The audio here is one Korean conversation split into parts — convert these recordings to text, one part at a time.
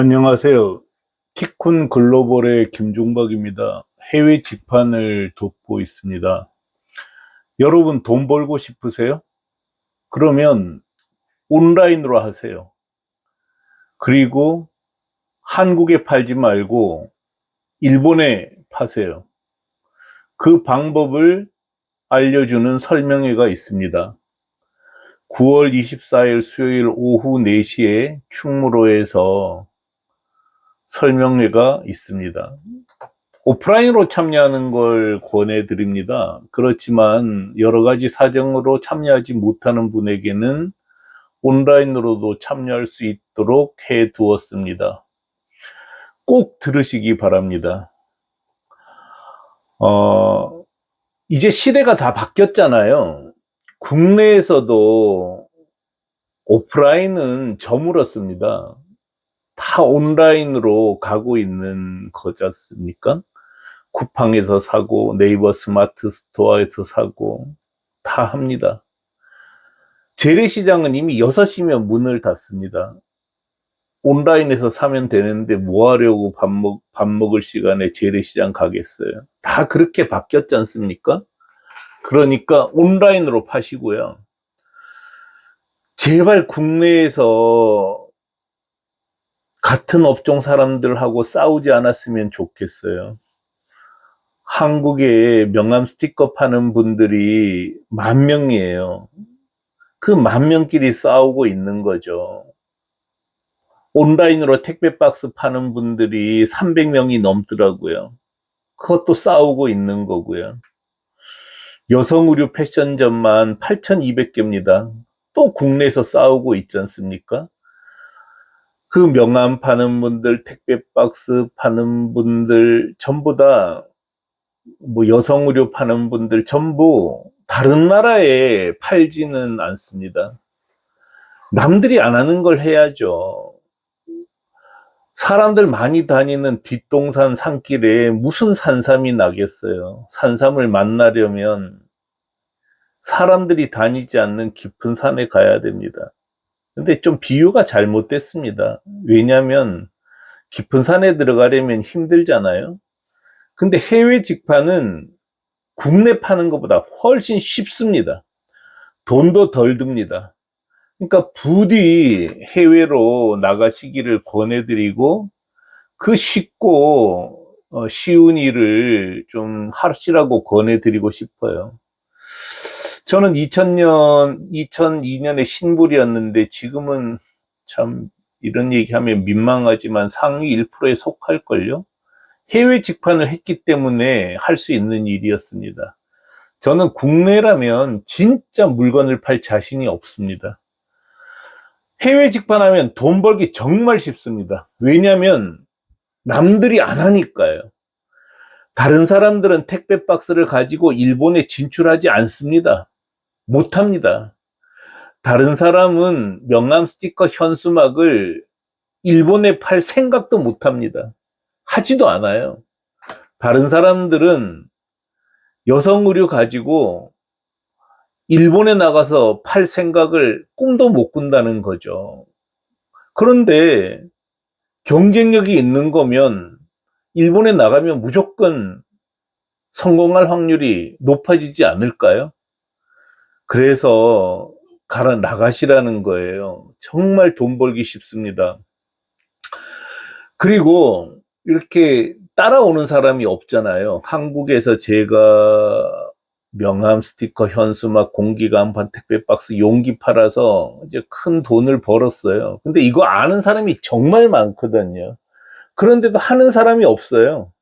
안녕하세요. 티쿤 글로벌의 김종박입니다. 해외 직판을 돕고 있습니다. 여러분 돈 벌고 싶으세요? 그러면 온라인으로 하세요. 그리고 한국에 팔지 말고 일본에 파세요. 그 방법을 알려주는 설명회가 있습니다. 9월 24일 수요일 오후 4시에 충무로에서 설명회가 있습니다. 오프라인으로 참여하는 걸 권해드립니다. 그렇지만 여러 가지 사정으로 참여하지 못하는 분에게는 온라인으로도 참여할 수 있도록 해 두었습니다. 꼭 들으시기 바랍니다. 어, 이제 시대가 다 바뀌었잖아요. 국내에서도 오프라인은 저물었습니다. 다 온라인으로 가고 있는 거지 않습니까? 쿠팡에서 사고, 네이버 스마트 스토어에서 사고, 다 합니다. 재래시장은 이미 6시면 문을 닫습니다. 온라인에서 사면 되는데 뭐 하려고 밥, 먹, 밥 먹을 시간에 재래시장 가겠어요? 다 그렇게 바뀌었지 않습니까? 그러니까 온라인으로 파시고요. 제발 국내에서 같은 업종 사람들하고 싸우지 않았으면 좋겠어요. 한국에 명함 스티커 파는 분들이 만 명이에요. 그 만 명끼리 싸우고 있는 거죠. 온라인으로 택배 박스 파는 분들이 300명이 넘더라고요. 그것도 싸우고 있는 거고요. 여성 의류 패션점만 8,200개입니다. 또 국내에서 싸우고 있지 않습니까? 그 명함 파는 분들, 택배 박스 파는 분들, 전부 다, 뭐 여성 의류 파는 분들, 전부 다른 나라에 팔지는 않습니다. 남들이 안 하는 걸 해야죠. 사람들 많이 다니는 뒷동산 산길에 무슨 산삼이 나겠어요. 산삼을 만나려면 사람들이 다니지 않는 깊은 산에 가야 됩니다. 근데 좀 비유가 잘못됐습니다. 왜냐하면 깊은 산에 들어가려면 힘들잖아요. 근데 해외 직판은 국내 파는 것보다 훨씬 쉽습니다. 돈도 덜 듭니다. 그러니까 부디 해외로 나가시기를 권해드리고 그 쉽고 어, 쉬운 일을 좀 하시라고 권해드리고 싶어요. 저는 2000년, 2002년에 신불이었는데 지금은 참 이런 얘기하면 민망하지만 상위 1%에 속할걸요? 해외 직판을 했기 때문에 할 수 있는 일이었습니다. 저는 국내라면 진짜 물건을 팔 자신이 없습니다. 해외 직판하면 돈 벌기 정말 쉽습니다. 왜냐하면 남들이 안 하니까요. 다른 사람들은 택배 박스를 가지고 일본에 진출하지 않습니다. 못합니다. 다른 사람은 명함 스티커 현수막을 일본에 팔 생각도 못합니다. 하지도 않아요. 다른 사람들은 여성 의류 가지고 일본에 나가서 팔 생각을 꿈도 못 꾼다는 거죠. 그런데 경쟁력이 있는 거면 일본에 나가면 무조건 성공할 확률이 높아지지 않을까요? 그래서 가라 나가시라는 거예요. 정말 돈 벌기 쉽습니다. 그리고 이렇게 따라오는 사람이 없잖아요. 한국에서 제가 명함 스티커 현수막 공기간판 택배 박스 용기 팔아서 이제 큰 돈을 벌었어요. 근데 이거 아는 사람이 정말 많거든요. 그런데도 하는 사람이 없어요.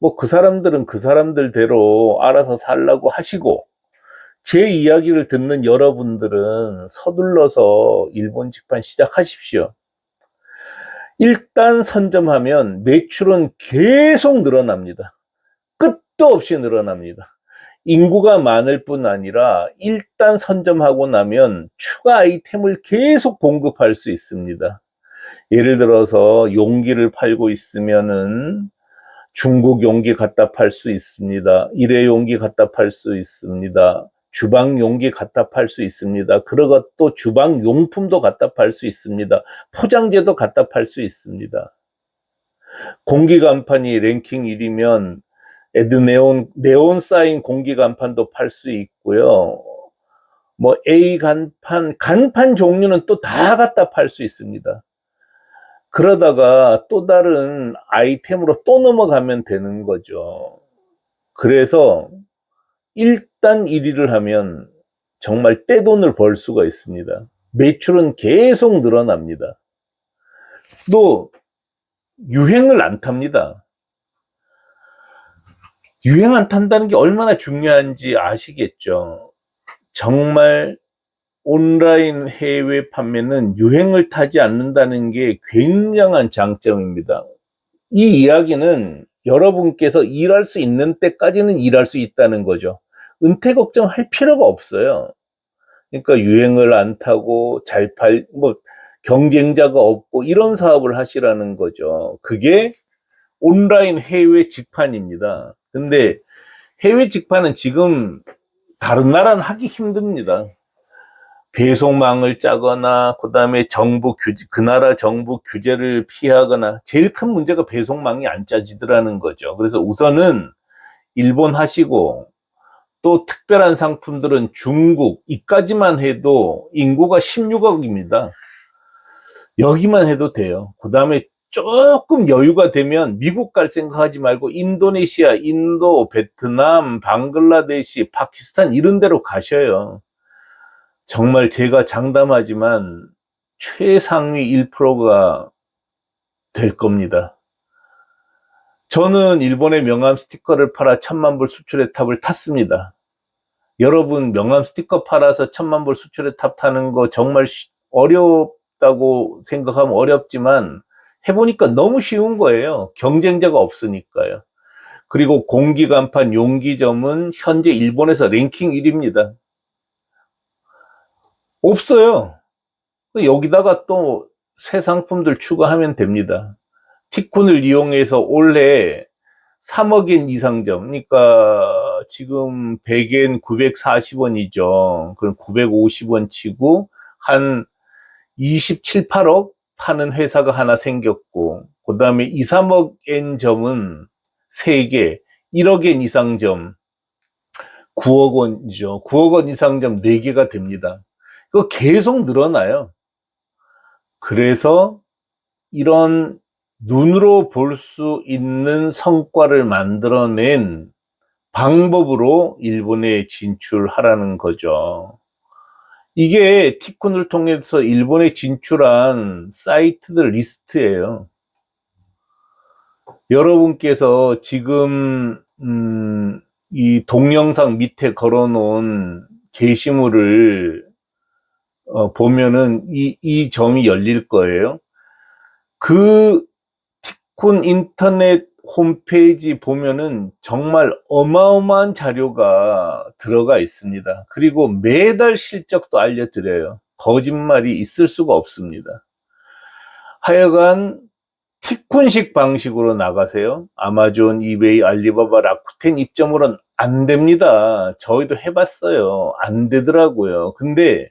뭐 그 사람들은 그 사람들대로 알아서 살라고 하시고 제 이야기를 듣는 여러분들은 서둘러서 일본 직판 시작하십시오. 일단 선점하면 매출은 계속 늘어납니다. 끝도 없이 늘어납니다. 인구가 많을 뿐 아니라 일단 선점하고 나면 추가 아이템을 계속 공급할 수 있습니다. 예를 들어서 용기를 팔고 있으면은 중국 용기 갖다 팔 수 있습니다. 일회 용기 갖다 팔 수 있습니다. 주방 용기 갖다 팔 수 있습니다. 그러고 또 주방 용품도 갖다 팔 수 있습니다. 포장재도 갖다 팔 수 있습니다. 공기 간판이 랭킹 1위면 에드네온 네온 사인 공기 간판도 팔 수 있고요. 뭐 A 간판 간판 종류는 또 다 갖다 팔 수 있습니다. 그러다가 또 다른 아이템으로 또 넘어가면 되는 거죠. 그래서 딴 1위를 하면 정말 떼돈을 벌 수가 있습니다. 매출은 계속 늘어납니다. 또 유행을 안 탑니다. 유행 안 탄다는 게 얼마나 중요한지 아시겠죠? 정말 온라인 해외 판매는 유행을 타지 않는다는 게 굉장한 장점입니다. 이 이야기는 여러분께서 일할 수 있는 때까지는 일할 수 있다는 거죠. 은퇴 걱정할 필요가 없어요. 그러니까 유행을 안 타고 잘 팔, 뭐, 경쟁자가 없고 이런 사업을 하시라는 거죠. 그게 온라인 해외 직판입니다. 근데 해외 직판은 지금 다른 나라는 하기 힘듭니다. 배송망을 짜거나 그다음에 정부 규제 그 나라 정부 규제를 피하거나 제일 큰 문제가 배송망이 안 짜지더라는 거죠. 그래서 우선은 일본 하시고 또 특별한 상품들은 중국 이까지만 해도 인구가 16억입니다. 여기만 해도 돼요. 그 다음에 조금 여유가 되면 미국 갈 생각하지 말고 인도네시아, 인도, 베트남, 방글라데시, 파키스탄 이런 데로 가셔요. 정말 제가 장담하지만 최상위 1%가 될 겁니다. 저는 일본의 명함 스티커를 팔아 천만 불 수출의 탑을 탔습니다. 여러분 명함 스티커 팔아서 천만 불 수출의 탑 타는 거 정말 어렵다고 생각하면 어렵지만 해보니까 너무 쉬운 거예요. 경쟁자가 없으니까요. 그리고 공기 간판 용기점은 현재 일본에서 랭킹 1위입니다. 없어요. 여기다가 또 새 상품들 추가하면 됩니다. 티콘을 이용해서 올해 3억엔 이상점, 그러니까 지금 100엔 940원이죠. 그럼 950원 치고 한 27, 8억 파는 회사가 하나 생겼고, 그 다음에 2, 3억엔 점은 3개, 1억엔 이상점, 9억 원이죠. 9억 원 이상점 4개가 됩니다. 그거 계속 늘어나요. 그래서 이런 눈으로 볼 수 있는 성과를 만들어낸 방법으로 일본에 진출하라는 거죠. 이게 티콘을 통해서 일본에 진출한 사이트들 리스트예요. 여러분께서 지금 음, 이 동영상 밑에 걸어놓은 게시물을 어, 보면은 이, 이 점이 열릴 거예요. 그 티콘 인터넷 홈페이지 보면은 정말 어마어마한 자료가 들어가 있습니다. 그리고 매달 실적도 알려드려요. 거짓말이 있을 수가 없습니다. 하여간 티콘식 방식으로 나가세요. 아마존, 이베이, 알리바바, 라쿠텐 입점으로는 안 됩니다. 저희도 해봤어요. 안 되더라고요. 근데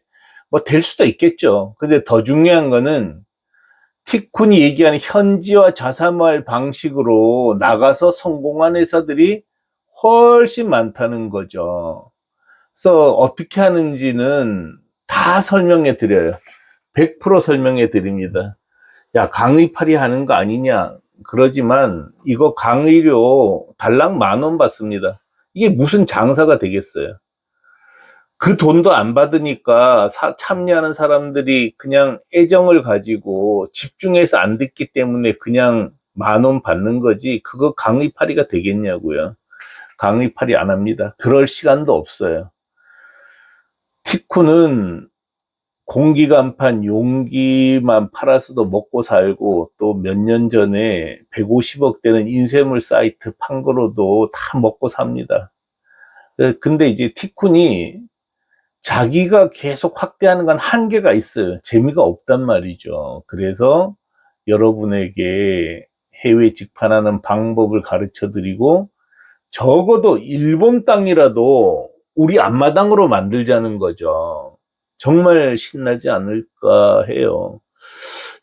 뭐 될 수도 있겠죠. 근데 더 중요한 거는 티쿤이 얘기하는 현지화 자사말 방식으로 나가서 성공한 회사들이 훨씬 많다는 거죠. 그래서 어떻게 하는지는 다 설명해 드려요. 100% 설명해 드립니다. 야, 강의팔이 하는 거 아니냐. 그러지만 이거 강의료 달랑 만 원 받습니다. 이게 무슨 장사가 되겠어요. 그 돈도 안 받으니까 사, 참여하는 사람들이 그냥 애정을 가지고 집중해서 안 듣기 때문에 그냥 만 원 받는 거지 그거 강의팔이가 되겠냐고요. 강의팔이 안 합니다. 그럴 시간도 없어요. 티쿠는 공기 간판 용기만 팔아서도 먹고 살고 또 몇 년 전에 150억 되는 인쇄물 사이트 판 거로도 다 먹고 삽니다. 근데 이제 티쿤이 자기가 계속 확대하는 건 한계가 있어요. 재미가 없단 말이죠. 그래서 여러분에게 해외 직판하는 방법을 가르쳐 드리고 적어도 일본 땅이라도 우리 앞마당으로 만들자는 거죠. 정말 신나지 않을까 해요.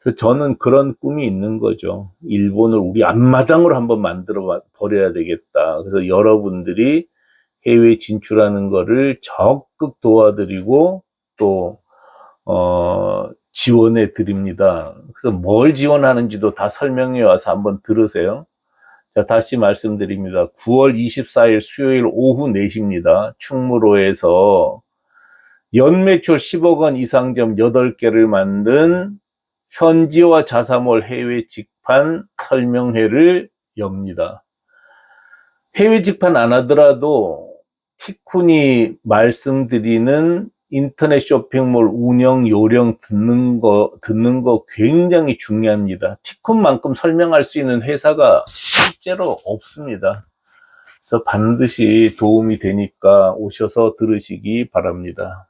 그래서 저는 그런 꿈이 있는 거죠. 일본을 우리 앞마당으로 한번 만들어 봐- 버려야 되겠다. 그래서 여러분들이 해외 진출하는 거를 적극 도와드리고 또, 어, 지원해 드립니다. 그래서 뭘 지원하는지도 다 설명해 와서 한번 들으세요. 자, 다시 말씀드립니다. 9월 24일 수요일 오후 4시입니다. 충무로에서 연매출 10억 원 이상점 8개를 만든 현지화 자사몰 해외 직판 설명회를 엽니다. 해외 직판 안 하더라도 티쿤이 말씀드리는 인터넷 쇼핑몰 운영 요령 듣는 거, 듣는 거 굉장히 중요합니다. 티쿤만큼 설명할 수 있는 회사가 실제로 없습니다. 그래서 반드시 도움이 되니까 오셔서 들으시기 바랍니다.